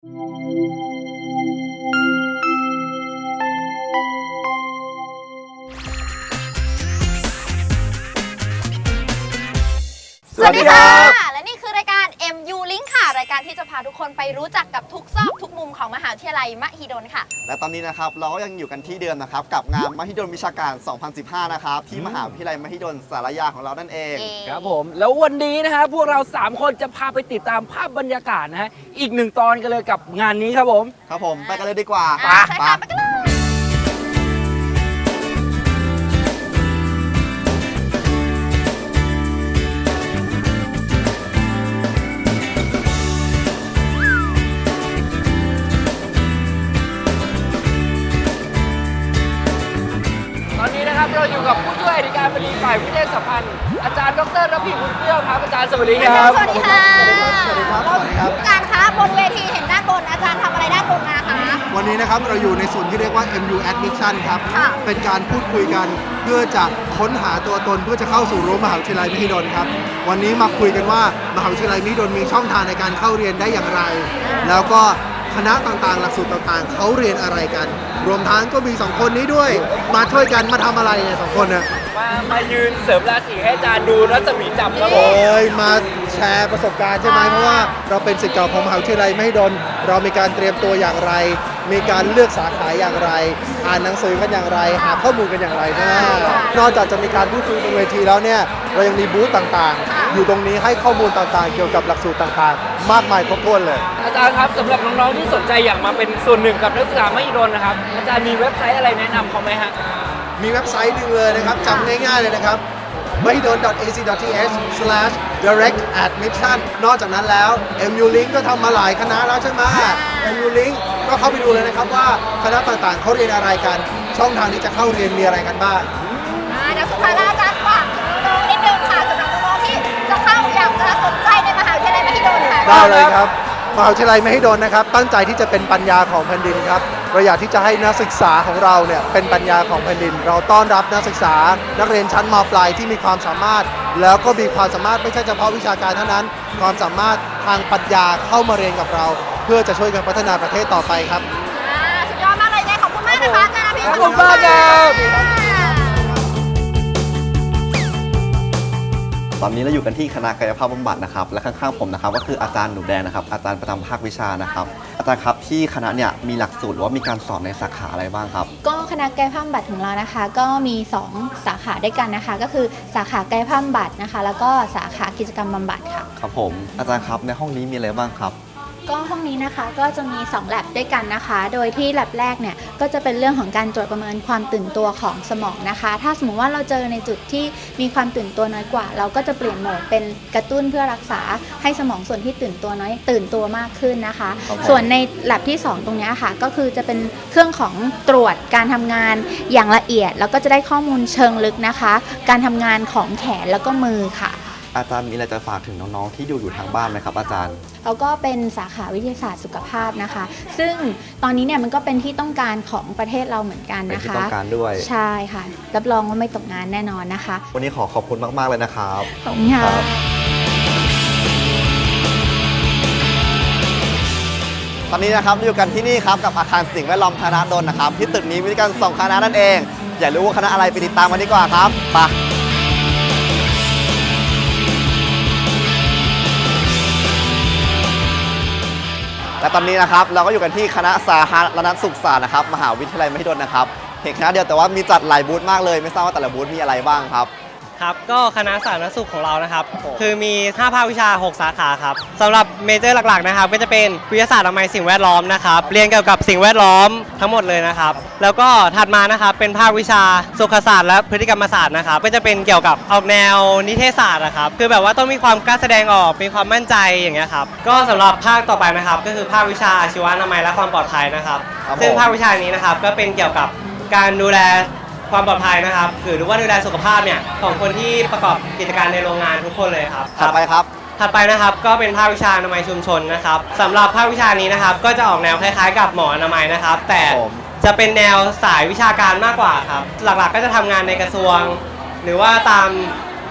สวัสดีครับยการ MU Link ค่ะ รายการที่จะพาทุกคนไปรู้จักกับทุกซอกทุกมุมของมหาวิทยาลัยมหิดลค่ะ และตอนนี้นะครับเราก็ยังอยู่กันที่เดิมนะครับ กับงานมหิดลวิชาการ 2015 นะครับ ที่มหาวิทยาลัยมหิดลสารยาของเรานั่นเองครับผม แล้ววันนี้นะฮะพวกเรา 3 คนจะพาไปติดตามภาพบรรยากาศนะฮะอีกหนึ่งตอนกันเลยกับงานนี้ครับผม ครับผม ไปกันเลยดีกว่า อ่าใช่ค่ะไปกันเลย รย์ดรระพีบุญเปรี้ยวครับอาจารย์สวัสดีครับ สวัสดีค่ะสวัสดีครับสวัสดีครับผู้การคะบนเวทีเห็นด้านบนอาจารย์ทำอะไรด้านบนมาคะ วันนี้นะครับเราอยู่ในส่วนที่เรียกว่า MU Admission ครับ ค่ะ เป็นการพูดคุยกันเพื่อจะค้นหาตัวตนเพื่อจะเข้าสู่รั้วมหาวิทยาลัยมหิดลครับ วันนี้มาคุยกันว่ามหาวิทยาลัยมหิดลมีช่องทางในการเข้าเรียนได้อย่างไร แล้วก็คณะต่างๆ หลักสูตรต่างๆ เขาเรียนอะไรกัน รวมทั้งก็มีสองคนนี้ด้วย มาช่วยกันมาทำอะไรเนี่ยสองคนเนี่ย มามายืนเสริมราศีให้อาจารย์ดูรัศมีจับครับผเอม้ยมาแชร์ประสบการณ์ใช่ไหมเพราะว่าเราเป็นศิษย์เก่าของมหาวิทยาลัยมหิดลเรามีการเตรียมตัวอย่างไร มีการเลือกสาขาอย่างไร อ่านหนังสือกันอย่างไร หาข้อมูลกันอย่างไรใช่ไหมนอกจากจะมีการพูดคุยบนเวทีแล้วเนี่ยเรายังมีบูธต่างๆ อยู่ตรงนี้ให้ข้อมูลต่างๆ เกี่ยวกับหลักสูตรต่างๆ มากมายครบถ้วนเลย อาจารย์ครับสำหรับน้องๆที่สนใจอยากมาเป็นส่วนหนึ่งกับนักศึกษามหิดลนะครับ อาจารย์มีเว็บไซต์อะไรแนะนำเขาไหมฮะ มีเว็บไซต์หนึ่งเลยนะครับจำง่ายๆเลยนะครับ mahidol.ac.th/direct admission นอกจากนั้นแล้ว MU Link ก็ทำมาหลายคณะแล้วใช่ไหม MU Link ก็เข้าไปดูเลยนะครับว่าคณะต่างๆเขาเรียนอะไรกัน ช่องทางที่จะเข้าเรียนมีอะไรกันบ้าง อ่าเดี๋ยวสุดท้ายแล้วอาจารย์ฝากน้องๆนิดนึงค่ะสำหรับน้องๆที่จะเข้าอยากจะสนใจในมหาวิทยาลัยมหิดลค่ะ ได้เลยครับมหาวิทยาลัยมหิดลนะครับ ตั้งใจที่จะเป็นปัญญาของแผ่นดินครับ เราอยากที่จะให้นักศึกษาของเราเนี่ยเป็นปัญญาของแผ่นดิน เราต้อนรับนักศึกษา นักเรียนชั้นมปลายที่มีความสามารถ แล้วก็มีความสามารถไม่ใช่เฉพาะวิชาการเท่านั้น ความสามารถทางปัญญาเข้ามาเรียนกับเรา เพื่อจะช่วยกันพัฒนาประเทศต่อไปครับ อ่าสุดยอดมากเลยเนี่ยขอบคุณมากนะคะอาจารย์อภิขอบคุณมากครับ ตอนนี้เราอยู่กันที่คณะกายภาพบำบัดนะครับ และข้างๆผมนะครับก็คืออาจารย์หนูแดงนะครับ อาจารย์ประจำภาควิชานะครับ อาจารย์ครับที่คณะเนี่ยมีหลักสูตรหรือว่ามีการสอนในสาขาอะไรบ้างครับ ก็คณะกายภาพบำบัดของเรานะคะ ก็มี 2 สาขาด้วยกันนะคะ ก็คือสาขากายภาพบำบัดนะคะ แล้วก็สาขากิจกรรมบำบัดค่ะ ครับผม อาจารย์ครับในห้องนี้มีอะไรบ้างครับ ก็ห้องนี้นะคะก็จะมี2แลบด้วยกันนะคะ โดยที่แลบแรกเนี่ยก็จะเป็นเรื่องของการตรวจประเมินความตื่นตัวของสมองนะคะ ถ้าสมมติว่าเราเจอในจุดที่มีความตื่นตัวน้อยกว่า เราก็จะเปลี่ยนโหมดเป็นกระตุ้นเพื่อรักษาให้สมองส่วนที่ตื่นตัวน้อยตื่นตัวมากขึ้นนะคะ ครับผม ส่วนในแลบที่ 2 ตรงเนี้ยค่ะก็คือจะเป็นเครื่องของตรวจการทำงานอย่างละเอียด แล้วก็จะได้ข้อมูลเชิงลึกนะคะ การทำงานของแขนแล้วก็มือค่ะ อาจารย์มีอะไรจะฝากถึงน้องๆที่ดูอยู่ทางบ้านไหมครับอาจารย์ แล้วก็เป็นสาขาวิทยาศาสตร์สุขภาพนะคะ ซึ่งตอนนี้เนี่ยมันก็เป็นที่ต้องการของประเทศเราเหมือนกันเป็นนะที่คะ ต้องการด้วย ใช่ค่ะ รับรองว่าไม่ตกงานแน่นอนนะคะวันนี้ขอขอบคุณมาก ๆ เลยนะครับ ขอบคุณค่ะ ตอนนี้นะครับอยู่กันที่นี่ครับกับอาคารสิ่งแวดล้อมธนาดลนะครับ ที่ตึกนี้มีด้วยกันสองคณะนั่นเอง อยากรู้ว่าคณะอะไรไปติดตามกันดีกว่าครับไป และตอนนี้นะครับเราก็อยู่กันที่คณะสาธารณสุขศาสตร์นะครับมหาวิทยาลัยมหิดลนะครับเห็นคณะเดียวแต่ว่ามีจัดหลายบูธมากเลย ไม่ทราบว่าแต่ละบูธมีอะไรบ้างครับ ครับก็คณะสาธารณสุขของเรานะครับ คือมี 5 ภาควิชา 6 สาขาครับสำหรับเมเจอร์หลักๆนะครับ ก็จะเป็นวิทยาศาสตร์อนามัยสิ่งแวดล้อมนะครับเรียนเกี่ยวกับสิ่งแวดล้อมทั้งหมดเลยนะครับ แล้วก็ถัดมานะครับเป็นภาควิชาสุขศาสตร์และพฤติกรรมศาสตร์นะครับ ก็จะเป็นเกี่ยวกับออกแนวนิเทศศาสตร์นะครับคือแบบว่าต้องมีความกล้าแสดงออกมีความมั่นใจอย่างเงี้ยครับก็สำหรับภาคต่อไปนะครับ ก็คือภาควิชาอาชีวะอนามัยและความปลอดภัยนะครับครับซึ่งผมภาควิชานี้นะครับก็เป็นเกี่ยวกับการดูแล ความปลอดภัยนะครับหรือว่าดูแลสุขภาพเนี่ยของคนที่ประกอบกิจการในโรงงานทุกคนเลยครับ ถัดไปครับ ถัดไปนะครับก็เป็นภาควิชาอนามัยชุมชนนะครับสำหรับภาควิชานี้นะครับ ก็จะออกแนวคล้ายๆ กับหมออนามัยนะครับ แต่ผม จะเป็นแนวสายวิชาการมากกว่าครับ หลักๆก็จะทำงานในกระทรวง หรือว่าตาม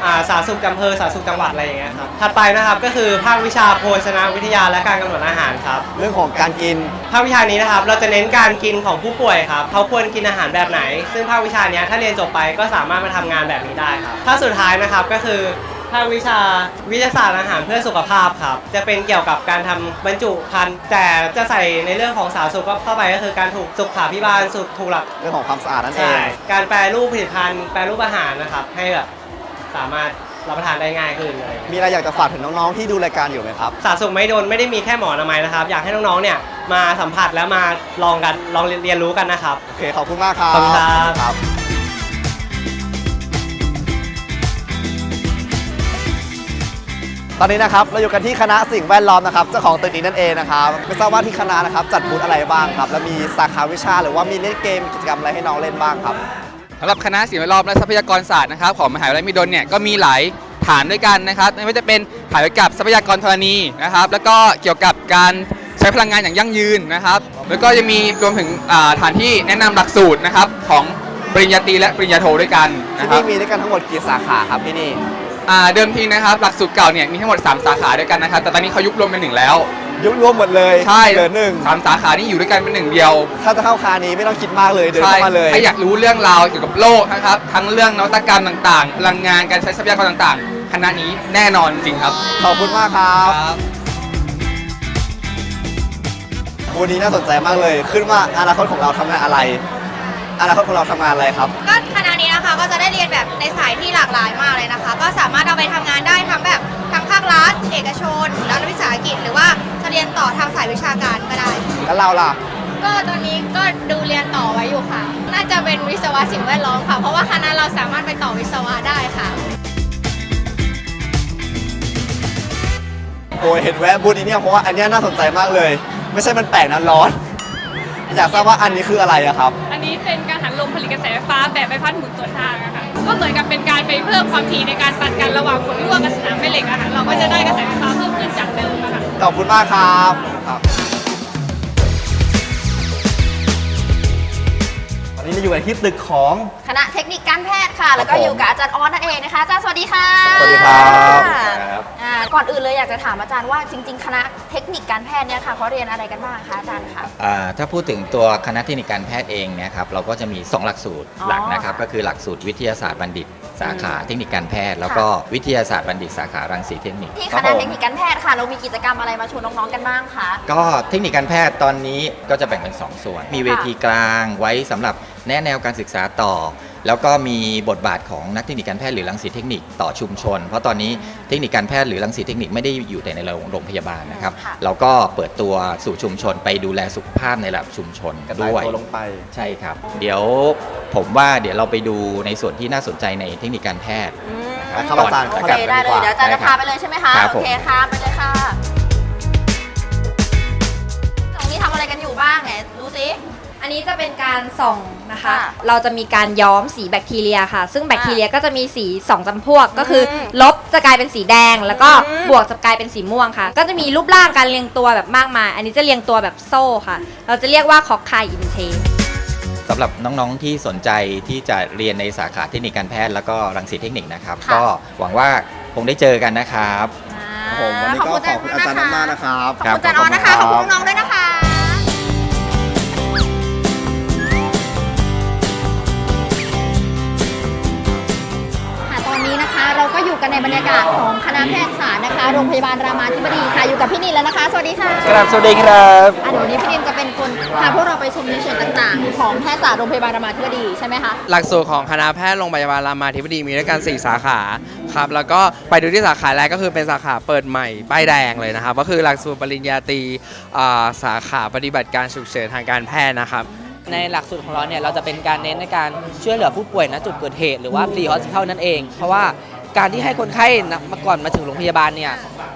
อ่าสาธารณสุขอำเภอสาธารณสุขจังหวัดอะไรอย่างเงี้ยครับถัดไปนะครับก็คือภาควิชาโภชนาวิทยาและการกำหนดอาหารครับเรื่องของการกิน ภาควิชานี้นะครับเราจะเน้นการกินของผู้ป่วยครับเขาควรกินอาหารแบบไหน ซึ่งภาควิชาเนี้ยถ้าเรียนจบไปก็สามารถมาทำงานแบบนี้ได้ครับถ้าสุดท้ายนะครับก็คือภาควิชาวิทยาศาสตร์อาหารเพื่อสุขภาพครับจะเป็นเกี่ยวกับการทำบรรจุภัณฑ์แต่จะใส่ในเรื่องของสาธารณสุขก็เข้าไปก็คือการถูกสุขาพิบาลสุขถูกหลัก เรื่องของความสะอาดนั่นเอใช่ ง การแปรรูปผลิตภัณฑ์แปรรูปอาหารนะครับ ให้แบบ สามารถรับประทานได้ง่ายขึ้นอะไรอย่างเลยมีอะไรอยากจะฝากถึงน้องๆที่ดูรายการอยู่ไหมครับ สาธารณสุขไม่โดนไม่ได้มีแค่หมออนามัยนะครับ อยากให้น้องๆเนี่ยมาสัมผัสแล้วมาลองกันลองเรียนรู้กันนะครับ โอเค ขอบคุณมากครับขอบคุณครับ ครับ ตอนนี้นะครับเราอยู่กันที่คณะสิ่งแวดล้อมนะครับเจ้าของตึกนี้นั่นเองนะครับไม่ทราบว่าที่คณะนะครับจัดบูธอะไรบ้างครับ แล้วมีสาขาวิชาหรือว่ามีเล่นเกมกิจกรรมอะไรให้น้องเล่นบ้างครับ สำหรับคณะสิ่งแวดล้อมและทรัพยากรศาสตร์นะครับของมหาวิทยาลัยมหิดลเนี่ยก็มีหลายฐานด้วยกันนะครับไม่ว่าจะเป็นฐานเกี่ยวกับทรัพยากรธรณีนะครับ แล้วก็เกี่ยวกับการใช้พลังงานอย่างยั่งยืนนะครับ แล้วก็จะมีรวมถึงอ่าฐานที่แนะนำหลักสูตรนะครับของปริญญาตรีและปริญญาโทด้วยกันที่นะครับนี่มีด้วยกันทั้งหมดกี่สาขาครับที่นี่อ่าเดิมทีนะครับหลักสูตรเก่าเนี่ยมีทั้งหมด 3 สาขาด้วยกันนะครับ แต่ตอนนี้เขายุบรวมเป็นหนึ่งแล้ว ยุบรวมหมดเลยใช่เหลือหนึ่งสามสาขานี่อยู่ด้วยกันเป็นหนึ่งเดียว ถ้าจะเข้าคานี้ไม่ต้องคิดมากเลยเดินใช่เข้ามาเลยถ้าอยากรู้เรื่องราวเกี่ยวกับโลกนะครับ ทั้งเรื่องนวัตกรรมต่างๆพลังงานการใช้ทรัพยากรต่างๆ คณะนี้แน่นอนจริงครับ ขอบคุณมากครับวันนี้น่าสนใจมากเลย ขึ้นว่าอนาคตของเราทำงานอะไรอนาคตของเราทำงานอะไรครับ ก็คณะนี้นะคะก็จะได้เรียนแบบในสายที่หลากหลายมากเลยนะคะ ก็สามารถเอาไปทำงานได้ทั้งแบบทั้งภาครัฐเอกชนรัฐวิสาหกิจหรือว่าจะเรียนต่อทางสายวิชาการก็ได้ แล้วเราล่ะ ก็ตอนนี้ก็ดูเรียนต่อไว้อยู่ค่ะ น่าจะเป็นวิศวะสิ่งแวดล้อมค่ะ เพราะว่าคณะเราสามารถไปต่อวิศวะได้ค่ะ โอ้ยเห็นแวะบูธนี้เนี่ยเพราะว่าอันเนี้ยน่าสนใจมากเลย ไม่ใช่มันแปลกนะร้อน อยากทราบว่าอันนี้คืออะไรอะครับ อันนี้เป็นการหันลมผลิตกระแสไฟฟ้าแบบใบพัดหมุนสวนทางอะค่ะ ก็เหมือนกับเป็นการไปเพิ่มความถี่ในการตัดกันระหว่างฝนรั่วกับสนามแม่เหล็กอะค่ะเราก็จะได้กระแสไฟฟ้าเพิ่มขึ้นจากเดิมอะค่ะ ขอบคุณมากครับครับ นนี้เราอยู่กันที่ตึกของ คณะเทคนิคการแพทย์ค่ะ แล้วก็ครับผมอยู่กับอาจารย์ออสนั่นเองนะคะอาจารย์สวัสดีค่ะสวัสดีครับอ่าก่อนอื่นเลยอยากจะถามอาจารย์ว่าจริง ๆ คณะเทคนิคการแพทย์เนี่ยค่ะเขาเรียนอะไรกันบ้างคะอาจารย์คะอ่าถ้าพูดถึงตัวคณะเทคนิคการแพทย์เองเนะครับเราก็จะมี 2 หลักสูตรอ๋อหลักนะครับก็คือหลักสูตรวิทยาศาสตร์บัณฑิต สาขาเทคนิคการแพทย์ แล้วก็วิทยาศาสตร์บัณฑิตสาขารังสีเทคนิคที่คครับณะผมเทคนิคการแพทย์ค่ะ เรามีกิจกรรมอะไรมาชวนน้องๆกันบ้างคะก็เทคนิคการแพทย์ตอนนี้ก็จะแบ่งเป็น 2 ส่วน มีเวทีกลางไว้สำหรับแนะแนวการศึกษาต่อ แล้วก็มีบทบาทของนักเทคนิคการแพทย์หรือรังสีเทคนิคต่อชุมชน เพราะตอนนี้เทคนิคการแพทย์หรือรังสีเทคนิคไม่ได้อยู่แต่ในโรงพยาบาลนะครับค่ะเราก็เปิดตัวสู่ชุมชนไปดูแลสุขภาพในระดับชุมชนกระจายด้วยตัวลงไปใช่ครับ เดี๋ยว ผมว่าเดี๋ยวเราไปดูในส่วนที่น่าสนใจในเทคนิคการแพทย์ อืมครับอาจารย์ โอขเคยับได้กันเลดีกว่ายเดี๋ยวอาจารย์จะได้ครัพาบไปเลยใช่ไหมคะครับโอเคค่ะไปเลยค่ะ ตรงนี้ทำอะไรกันอยู่บ้างไหนดูสิ อันนี้จะเป็นการส่องนะคะ ค่ะเราจะมีการย้อมสีแบคทีเรียค่ะ ซึ่งแบคทีเรียก็จะมีสีสองจำพวก ก็คืออมลบจะกลายเป็นสีแดง แล้วก็อืม บวกจะกลายเป็นสีม่วงค่ะ ก็จะมีรูปร่างการเรียงตัวแบบมากมาย อันนี้จะเรียงตัวแบบโซ่ค่ะ เราจะเรียกว่าคอกคายอินเท สำหรับน้องๆที่สนใจที่จะเรียนในสาขาเทคนิคการแพทย์แล้วก็รังสีเทคนิคนะครับ ค่ะ ก็หวังว่าคงได้เจอกันนะครับ ครับผมวันนี้ก็ขอบคุณอาจารย์มากๆนะครับ ขอบคุณอาจารย์ออสนะคะ ขอบคุณน้องๆด้วยนะคะค่ะ อยู่กันในบรรยากาศของคณะแพทยศาสตร์นะคะ โรงพยาบาลรามาธิบดีค่ะ อยู่กับพี่นินแล้วนะคะ สวัสดีค่ะครับสวัสดีครับอะเดี๋ยววันนี้พี่นินจะเป็นคนพาพวกเราไปชมในส่วนต่างๆ ของแพทยศาสตร์โรงพยาบาลรามาธิบดีใช่ไหมคะ หลักสูตรของคณะแพทย์โรงพยาบาลรามาธิบดีมีด้วยกัน4สาขาครับแล้วก็ไปดูที่สาขาแรกก็คือเป็นสาขาเปิดใหม่ป้ายแดงเลยนะครับก็คือหลักสูตรปริญญาตรีอ่าสาขาปฏิบัติการฉุกเฉินทางการแพทย์นะครับ ในหลักสูตรของเราเนี่ยเราจะเป็นการเน้นในการช่วยเหลือผู้ป่วยณจุดเกิดเหตุหรือว่า pre hospital นั่นเอง เพราะว่า การที่ให้คนไข้นะมาก่อนมาถึงโรงพยาบาลเนี่ย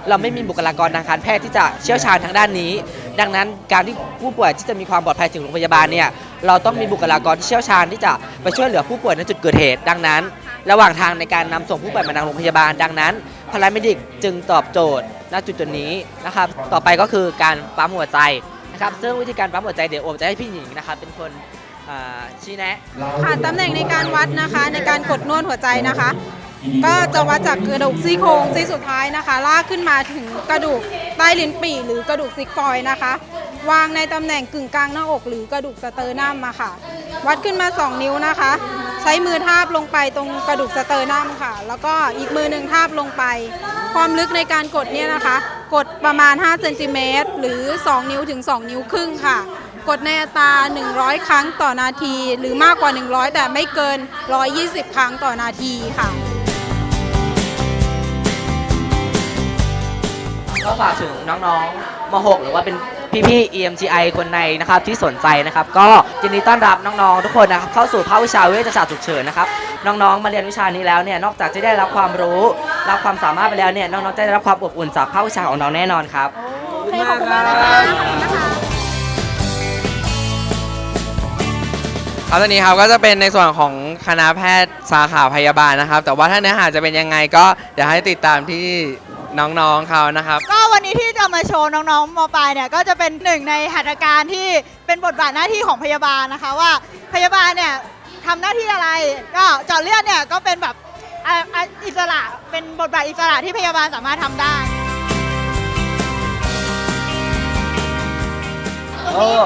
เราไม่มีบุคลากรทางการแพทย์ที่จะเชี่ยวชาญทางด้านนี้ ดังนั้นการที่ผู้ป่วยที่จะมีความปลอดภัยถึงโรงพยาบาลเนี่ยเราต้องมีบุคลากรที่เชี่ยวชาญที่จะไปช่วยเหลือผู้ป่วยณจุดเกิดเหตุ ดังนั้น ระหว่างทางในการนำส่งผู้ป่วยมายังโรงพยาบาล ดังนั้นพลาเมดิกจึงตอบโจทย์ณจุดจุดนี้นะครับต่อไปก็คือการปั๊มหัวใจนะครับซึ่งวิธีการปั๊มหัวใจเดี๋ยวโอมจะให้พี่หญิงนะครับเป็นคนชี้แนะค่ะตำแหน่งในการวัดนะคะในการกดนวดหัวใจนะคะ ก็จะวัดจากกระดูกซี่โครงซี่สุดท้ายนะคะ ลากขึ้นมาถึงกระดูกใต้ลิ้นปี่หรือกระดูกซิกฟอยนะคะ วางในตำแหน่งกึ่งกลางหน้าอกหรือกระดูกสเตอร์นัมมาค่ะ วัดขึ้นมา 2 นิ้วนะคะ ใช้มือทาบลงไปตรงกระดูกสเตอร์นัมค่ะ แล้วก็อีกมือหนึ่งทาบลงไป ความลึกในการกดเนี่ยนะคะ กดประมาณ5เซนติเมตรหรือ 2 นิ้วถึง 2 นิ้วครึ่งค่ะกดในอัตรา 100 ครั้งต่อนาที หรือมากกว่า 100 แต่ไม่เกิน 120 ครั้งต่อนาทีค่ะ ก็ฝากถึงน้องๆม .6 หรือว่าเป็นพี่ๆ EMGI คนในนะครับที่สนใจนะครับก็ยินดีต้อนรับน้องๆทุกคนนะครับเข้าสู่ภาควิชาเวชศาสตร์ฉุกเฉินนะครับน้องๆมาเรียนวิชานี้แล้วเนี่ยนอกจากจะได้รับความรู้รับความสามารถไปแล้วเนี่ยน้องๆจะได้รับความอบอุ่นจากภาควิชาของน้องแน่นอนครับครับตอนนี้ครับก็จะเป็นในส่วนของคณะแพทย์สาขาพยาบาลนะครับ แต่ว่าถ้าเนื้อหาจะเป็นยังไงก็เดี๋ยวให้ติดตามที่ น้องๆเขานะครับ ก็วันนี้ที่จะมาโชว์น้องๆมปลายเนี่ยก็จะเป็นหนึ่งในหัตถการที่เป็นบทบาทหน้าที่ของพยาบาลนะคะว่าพยาบาลเนี่ยทำหน้าที่อะไร ก็เจาะเลือดเนี่ยก็เป็นแบบอะอะอิสระเป็นบทบาทอิสระที่พยาบาลสามารถทำได้ เออ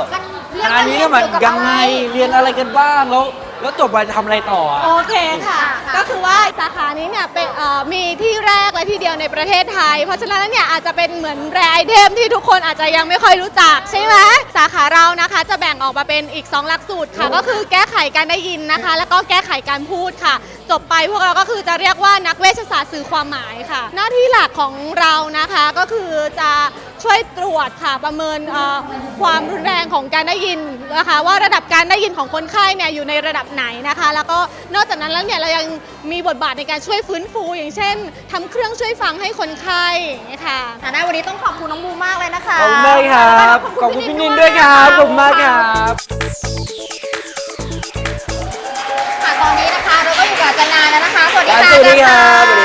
คณะนี้มันยังไงเรียนอะไรกันบ้างแล้ว แล้วจบไปทำอะไรต่ออะโอเคค่ะ ก็คือว่าสาขานี้เนี่ยเป็นเอ่อมีที่แรกและที่เดียวในประเทศไทย เพราะฉะนั้นเนี่ยอาจจะเป็นเหมือนแรไอเทมที่ทุกคนอาจจะยังไม่ค่อยรู้จักใช่ไหมสาขาเรานะคะจะแบ่งออกมาเป็นอีก 2 หลักสูตรค่ะ ก็คือแก้ไขการได้ยินนะคะ แล้วก็แก้ไขการพูดค่ะ จบไปพวกเราก็คือจะเรียกว่านักเวชศาสตร์สื่อความหมายค่ะ หน้าที่หลักของเรานะคะก็คือจะ ช่วยตรวจค่ะประเมินเอ่อความรุนแรงของการได้ยินนะคะว่าระดับการได้ยินของคนไข้เนี่ยอยู่ในระดับไหนนะคะ แล้วก็นอกจากนั้นแล้วเนี่ยเรายังมีบทบาทในการช่วยฟื้นฟู อย่างเช่นทำเครื่องช่วยฟังให้คนไข้อย่างเงี้ยค่ะฐานะวันนี้ต้องขอบคุณน้องบูมากเลยนะคะขอบคุณมากครับขอบคุณพี่นินด้วยครับขอบคุณมากครับค่ะตอนนี้นะคะเราก็อยู่กับอาจารย์นาแล้วนะคะสวัสดีค่ะสวัสดีครับอา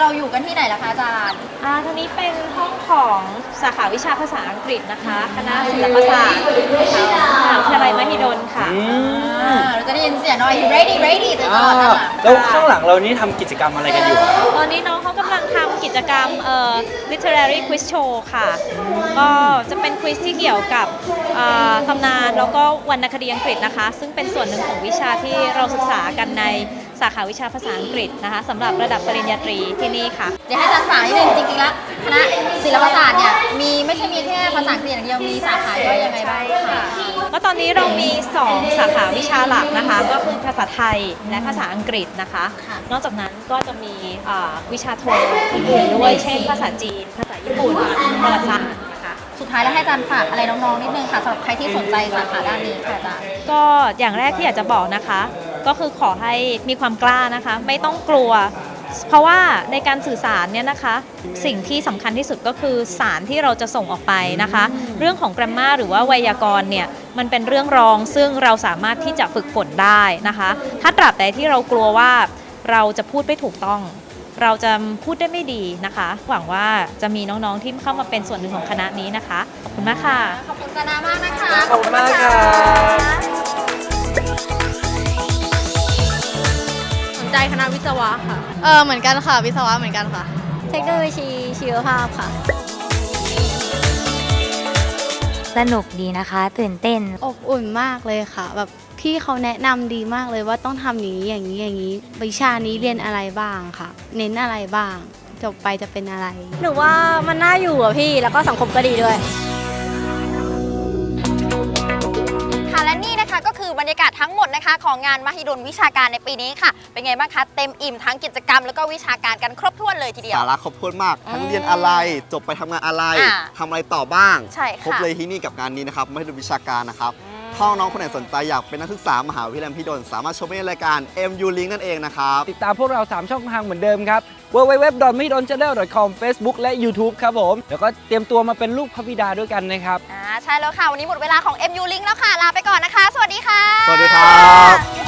เราอยู่กันที่ไหนล่ะคะอาจารย์ อ่าทางนี้เป็นห้องของสาขาวิชาภาษาอังกฤษนะคะ คณะศิลปศาสตร์มหาวิทยาลัยมหิดลค่ะอ่าเราจะได้ยินเสียงหน่อย ready ready ตลอดนะคะแล้วข้างหลังเรานี่ทำกิจกรรมอะไรกันอยู่อะครับตอนนี้น้องเขากำลังทำกิจกรรมเอ่อ literary quiz show ค่ะ ก็จะเป็นควิสที่เกี่ยวกับอ่าตำนานแล้วก็วรรณคดีอังกฤษนะคะ ซึ่งเป็นส่วนหนึ่งของวิชาที่เราศึกษากันใน สาขาวิชาภาษาอังกฤษนะคะสำหรับระดับปริญญาตรีที่นี่ค่ะ เดี๋ยวให้อาจารย์ฝากนิดนึงจริงๆแล้วคณะศิลปศาสตร์เนี่ยมีไม่ใช่มีแค่ภาษาอังกฤษอย่างเดียวมีสาขาย่อยยังไงบ้างค่ะก็ตอนนี้เรามี 2 สาขาวิชาหลักนะคะ ก็คือภาษาไทยและภาษาอังกฤษนะคะนอกจากนั้นก็จะมีอ่าวิชาโทอื่นๆด้วยเช่นภาษาจีน ภาษาญี่ปุ่นประวัติศาสตร์นะคะ สุดท้ายแล้วให้อาจารย์ฝากอะไรน้องๆนิดนึงค่ะสำหรับใครที่สนใจสาขาด้านนี้ค่ะอาจารย์ก็อย่างแรกที่อยากจะบอกนะคะ ก็คือขอให้มีความกล้านะคะ ไม่ต้องกลัว เพราะว่าในการสื่อสารเนี่ยนะคะ สิ่งที่สำคัญที่สุดก็คือสารที่เราจะส่งออกไปนะคะ เรื่องของ grammar หรือว่าไวยากรณ์เนี่ยมันเป็นเรื่องรองซึ่งเราสามารถที่จะฝึกฝนได้นะคะ ถ้าตราบใดที่เรากลัวว่าเราจะพูดไม่ถูกต้อง เราจะพูดได้ไม่ดีนะคะ หวังว่าจะมีน้องๆที่เข้ามาเป็นส่วนหนึ่งของคณะนี้นะคะ ขอบคุณมากค่ะ ขอบคุณอาจารย์นามากนะคะ ขอบคุณมากครับสนใจคณะวิศวะค่ะ เออเหมือนกันค่ะ วิศวะเหมือนกันค่ะ เทคโนโลยีชีวภาพค่ะ สนุกดีนะคะ ตื่นเต้นอบอุ่นมากเลยค่ะแบบ พี่เขาแนะนำดีมากเลยว่าต้องทำอย่างนี้อย่างนี้อย่างนี้ วิชานี้เรียนอะไรบ้างค่ะ เน้นอะไรบ้าง จบไปจะเป็นอะไร หนูว่ามันน่าอยู่อะพี่แล้วก็สังคมก็ดีด้วย ค่ะและนี่นะคะก็คือบรรยากาศทั้งหมดนะคะของงานมหิดลวิชาการในปีนี้ค่ะ เป็นไงบ้างคะเต็มอิ่มทั้งกิจกรรมแล้วก็วิชาการกันครบถ้วนเลยทีเดียว สาระครบถ้วนมาก ทั้งเรียนอะไร จบไปทำงานอะไรอ่าทำอะไรต่อบ้าง ใช่ค่ะ ครบเลยที่นี่กับงานนี้นะครับไม่ดูวิชาการนะครับ ถ้าน้องคนไหนสนใจอยากเป็นนักศึกษามหาวิทยาลัยมหิดลสามารถชมได้ในรายการ MU Link นั่นเองนะครับ ติดตามพวกเรา 3 ช่องทางเหมือนเดิมครับ www.mihidolchannel.com Facebook และ YouTube ครับผม แล้วก็เตรียมตัวมาเป็นลูกพระบิดาด้วยกันนะครับ อ่าใช่แล้วค่ะ วันนี้หมดเวลาของ MU Link แล้วค่ะ ลาไปก่อนนะคะ สวัสดีค่ะ สวัสดีครับ